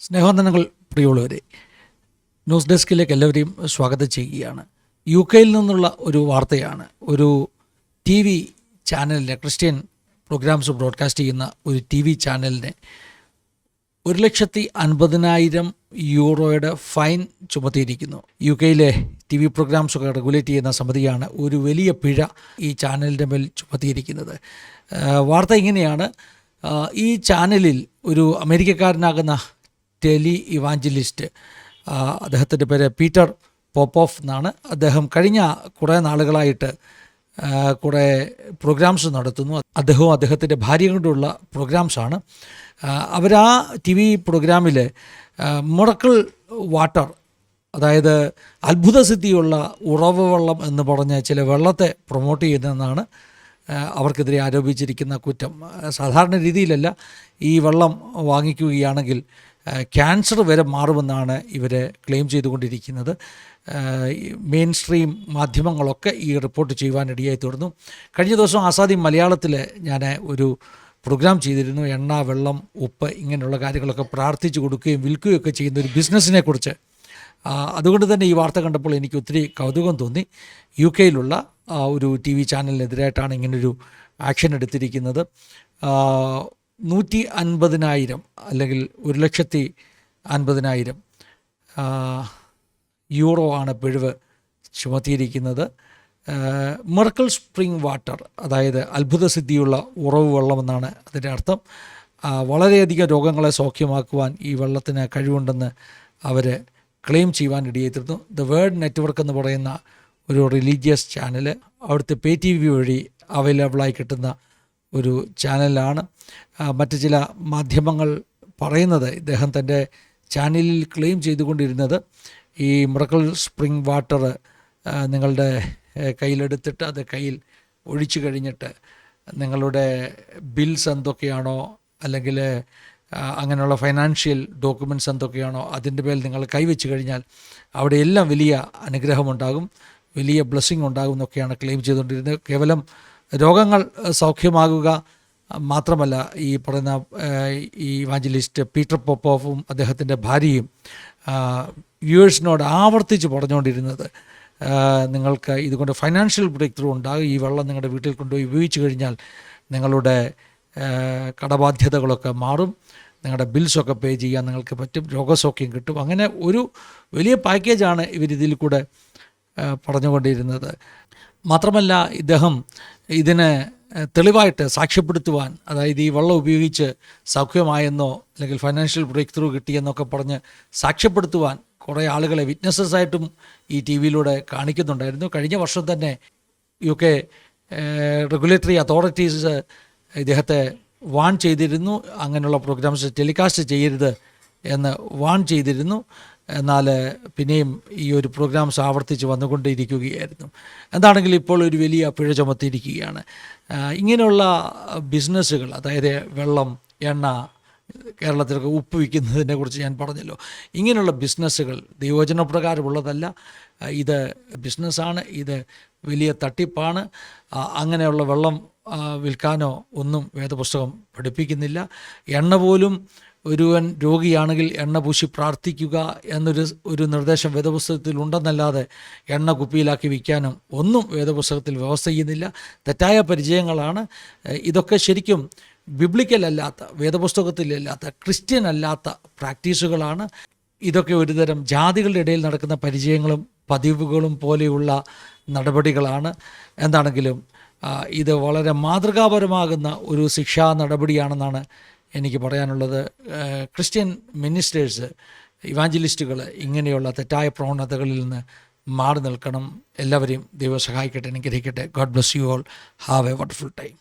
സ്നേഹവന്ദനങ്ങൾ പ്രിയമുള്ളവരെ ന്യൂസ് ഡെസ്കിലേക്ക് എല്ലാവരെയും സ്വാഗതം ചെയ്യുകയാണ്. യു കെയിൽ നിന്നുള്ള ഒരു വാർത്തയാണ് ഒരു ടി വി ചാനലിനെ ക്രിസ്ത്യൻ പ്രോഗ്രാംസ് ബ്രോഡ്കാസ്റ്റ് ചെയ്യുന്ന ഒരു ടി വി ചാനലിനെ ഒരു ലക്ഷത്തി അൻപതിനായിരം യൂറോയുടെ ഫൈൻ ചുമത്തിയിരിക്കുന്നു. യു കെയിലെ ടി വി പ്രോഗ്രാംസൊക്കെ റെഗുലേറ്റ് ചെയ്യുന്ന സമിതിയാണ് ഒരു വലിയ പിഴ ഈ ചാനലിന്റെ മേൽ ചുമത്തിയിരിക്കുന്നത്. വാർത്ത ഇങ്ങനെയാണ്. ഈ ചാനലിൽ ഒരു അമേരിക്കക്കാരനാകുന്ന ടെലി ഇവാഞ്ചലിസ്റ്റ്. അദ്ദേഹത്തിന്റെ പേര് പീറ്റർ പോപ്പോഫ് എന്നാണ്. അദ്ദേഹം കഴിഞ്ഞ കുറേ നാളുകളായിട്ട് കുറേ പ്രോഗ്രാംസ് നടത്തുന്നു. അദ്ദേഹവും അദ്ദേഹത്തിന്റെ ഭാര്യ കൊണ്ടുള്ള പ്രോഗ്രാംസാണ്. അവർ ആ ടി വി പ്രോഗ്രാമിൽ മുടക്കൾ വാട്ടർ അതായത് അത്ഭുതസിദ്ധിയുള്ള ഉറവ് വെള്ളം എന്ന് പറഞ്ഞ ചില വെള്ളത്തെ പ്രൊമോട്ട് ചെയ്യുന്നതെന്നാണ് അവർക്കെതിരെ ആരോപിച്ചിരിക്കുന്ന കുറ്റം. സാധാരണ രീതിയിലല്ല ഈ വെള്ളം വാങ്ങിക്കുകയാണെങ്കിൽ ക്യാൻസർ വരെ മാറുമെന്നാണ് ഇവർ ക്ലെയിം ചെയ്തുകൊണ്ടിരിക്കുന്നത്. മെയിൻ സ്ട്രീം മാധ്യമങ്ങളൊക്കെ ഈ റിപ്പോർട്ട് ചെയ്യുവാനിടയായി തീർന്നു കഴിഞ്ഞ ദിവസം ആസാദി മലയാളത്തിൽ ഞാൻ ഒരു പ്രോഗ്രാം ചെയ്തിരുന്നു. എണ്ണ വെള്ളം ഉപ്പ് ഇങ്ങനെയുള്ള കാര്യങ്ങളൊക്കെ പ്രാർത്ഥിച്ചു കൊടുക്കുകയും വിൽക്കുകയും ഒക്കെ ചെയ്യുന്ന ഒരു ബിസിനസ്സിനെ കുറിച്ച്. അതുകൊണ്ട് തന്നെ ഈ വാർത്ത കണ്ടപ്പോൾ എനിക്ക് ഒത്തിരി കൗതുകം തോന്നി. യു കെയിലുള്ള ഒരു ടി വി ചാനലിനെതിരായിട്ടാണ് ഇങ്ങനൊരു ആക്ഷൻ എടുത്തിരിക്കുന്നത്. നൂറ്റി അൻപതിനായിരം അല്ലെങ്കിൽ ഒരു ലക്ഷത്തി അൻപതിനായിരം യൂറോ ആണ് പിഴവ് ചുമത്തിയിരിക്കുന്നത്. മെർക്കൽ സ്പ്രിംഗ് വാട്ടർ അതായത് അത്ഭുതസിദ്ധിയുള്ള ഉറവ് വെള്ളമെന്നാണ് അതിന്റെ അർത്ഥം. വളരെയധികം രോഗങ്ങളെ സൗഖ്യമാക്കുവാൻ ഈ വെള്ളത്തിന് കഴിവുണ്ടെന്ന് അവർ ക്ലെയിം ചെയ്യുവാൻ ഇടയായിത്തീർന്നു. ദ വേൾഡ് നെറ്റ്വർക്ക് എന്ന് പറയുന്ന ഒരു റിലീജിയസ് ചാനൽ അവിടുത്തെ പേ ടി വി വഴി അവൈലബിളായി കിട്ടുന്ന ഒരു ചാനലാണ്. മറ്റു ചില മാധ്യമങ്ങൾ പറയുന്നത് ഇദ്ദേഹം തന്റെ ചാനലിൽ ക്ലെയിം ചെയ്തുകൊണ്ടിരുന്നത് ഈ മുറക്കൽ സ്പ്രിംഗ് വാട്ടർ നിങ്ങളുടെ കയ്യിലെടുത്തിട്ട് അത് കയ്യിൽ ഒഴിച്ചു കഴിഞ്ഞിട്ട് നിങ്ങളുടെ ബിൽസ് എന്തൊക്കെയാണോ അല്ലെങ്കിൽ അങ്ങനെയുള്ള ഫൈനാൻഷ്യൽ ഡോക്യുമെന്റ്സ് എന്തൊക്കെയാണോ അതിന്റെ പേരിൽ നിങ്ങൾ കൈവച്ച് കഴിഞ്ഞാൽ അവിടെ എല്ലാം വലിയ അനുഗ്രഹമുണ്ടാകും വലിയ ബ്ലെസ്സിങ് ഉണ്ടാകും എന്നൊക്കെയാണ് ക്ലെയിം ചെയ്തുകൊണ്ടിരുന്നത്. കേവലം രോഗങ്ങൾ സൗഖ്യമാകുക മാത്രമല്ല ഈ പറയുന്ന ഈ വാഞ്ചലിസ്റ്റ് പീറ്റർ പൊപ്പോഫും അദ്ദേഹത്തിന്റെ ഭാര്യയും വ്യൂവേഴ്സിനോട് ആവർത്തിച്ച് പറഞ്ഞുകൊണ്ടിരുന്നത് നിങ്ങൾക്ക് ഇതുകൊണ്ട് ഫൈനാൻഷ്യൽ ബ്രേക്ക് ത്രൂ ഉണ്ടാകും ഈ വെള്ളം നിങ്ങളുടെ വീട്ടിൽ കൊണ്ടുപോയി ഉപയോഗിച്ച് കഴിഞ്ഞാൽ നിങ്ങളുടെ കടബാധ്യതകളൊക്കെ മാറും നിങ്ങളുടെ ബിൽസൊക്കെ പേ ചെയ്യാൻ നിങ്ങൾക്ക് പറ്റും രോഗസൗഖ്യം കിട്ടും. അങ്ങനെ ഒരു വലിയ പാക്കേജാണ് ഇവരിതിൽ കൂടെ പറഞ്ഞുകൊണ്ടിരുന്നത്. മാത്രമല്ല ഇദ്ദേഹം ഇതിന് തെളിവായിട്ട് സാക്ഷ്യപ്പെടുത്തുവാൻ അതായത് ഈ വെള്ളം ഉപയോഗിച്ച് സൗഖ്യമായെന്നോ അല്ലെങ്കിൽ ഫൈനാൻഷ്യൽ ബ്രേക്ക് ത്രൂ കിട്ടിയെന്നൊക്കെ പറഞ്ഞ് സാക്ഷ്യപ്പെടുത്തുവാൻ കുറേ ആളുകളെ വിറ്റ്നസ്സസ് ആയിട്ടും ഈ ടി വിയിലൂടെ കാണിക്കുന്നുണ്ടായിരുന്നു. കഴിഞ്ഞ വർഷം തന്നെ യു കെ റെഗുലേറ്ററി അതോറിറ്റീസ് ഇദ്ദേഹത്തെ വാൺ ചെയ്തിരുന്നു. അങ്ങനെയുള്ള പ്രോഗ്രാംസ് ടെലികാസ്റ്റ് ചെയ്യരുത് എന്ന് വാൺ ചെയ്തിരുന്നു. എന്നാൽ പിന്നെയും ഈ ഒരു പ്രോഗ്രാംസ് ആവർത്തിച്ച് വന്നുകൊണ്ടിരിക്കുകയായിരുന്നു എന്താണെങ്കിൽ ഇപ്പോൾ ഒരു വലിയ പിഴ ചുമത്തിയിരിക്കുകയാണ്. ഇങ്ങനെയുള്ള ബിസിനസ്സുകൾ അതായത് വെള്ളം എണ്ണ കേരളത്തിലൊക്കെ ഉപ്പ് വിൽക്കുന്നതിനെ കുറിച്ച് ഞാൻ പറഞ്ഞല്ലോ. ഇങ്ങനെയുള്ള ബിസിനസ്സുകൾ ദൈവചന പ്രകാരമുള്ളതല്ല ആ, ഇത് ബിസിനസ്സാണ് ഇത് വലിയ തട്ടിപ്പാണ്. അങ്ങനെയുള്ള വെള്ളം വിൽക്കാനോ ഒന്നും വേദപുസ്തകം പഠിപ്പിക്കുന്നില്ല. എണ്ണ പോലും ഒരുവൻ രോഗിയാണെങ്കിൽ എണ്ണ പൂശി പ്രാർത്ഥിക്കുക എന്നൊരു ഒരു നിർദ്ദേശം വേദപുസ്തകത്തിൽ ഉണ്ടെന്നല്ലാതെ എണ്ണ കുപ്പിയിലാക്കി വിൽക്കാനും ഒന്നും വേദപുസ്തകത്തിൽ വ്യവസ്ഥ ചെയ്യുന്നില്ല. തെറ്റായ പരിചയങ്ങളാണ്. ഇതൊക്കെ ശരിക്കും ബിബ്ലിക്കൽ അല്ലാത്ത വേദപുസ്തകത്തിലല്ലാത്ത ക്രിസ്ത്യൻ അല്ലാത്ത പ്രാക്ടീസുകളാണ് ഇതൊക്കെ ഒരുതരം ജാതികളുടെ ഇടയിൽ നടക്കുന്ന പരിചയങ്ങളും പതിവുകളും പോലെയുള്ള നടപടികളാണ്. എന്താണെങ്കിലും ഇത് വളരെ മാതൃകാപരമാകുന്ന ഒരു ശിക്ഷാ നടപടിയാണെന്നാണ് എനിക്ക് പറയാനുള്ളത്. ക്രിസ്ത്യൻ മിനിസ്റ്റേഴ്സ് ഇവാഞ്ചലിസ്റ്റുകൾ ഇങ്ങനെയുള്ള തെറ്റായ പ്രവണതകളിൽ നിന്ന് മാറി നിൽക്കണം. എല്ലാവരെയും ദൈവം സഹായിക്കട്ടെ അനുഗ്രഹിക്കട്ടെ. God bless you all. Have a wonderful time.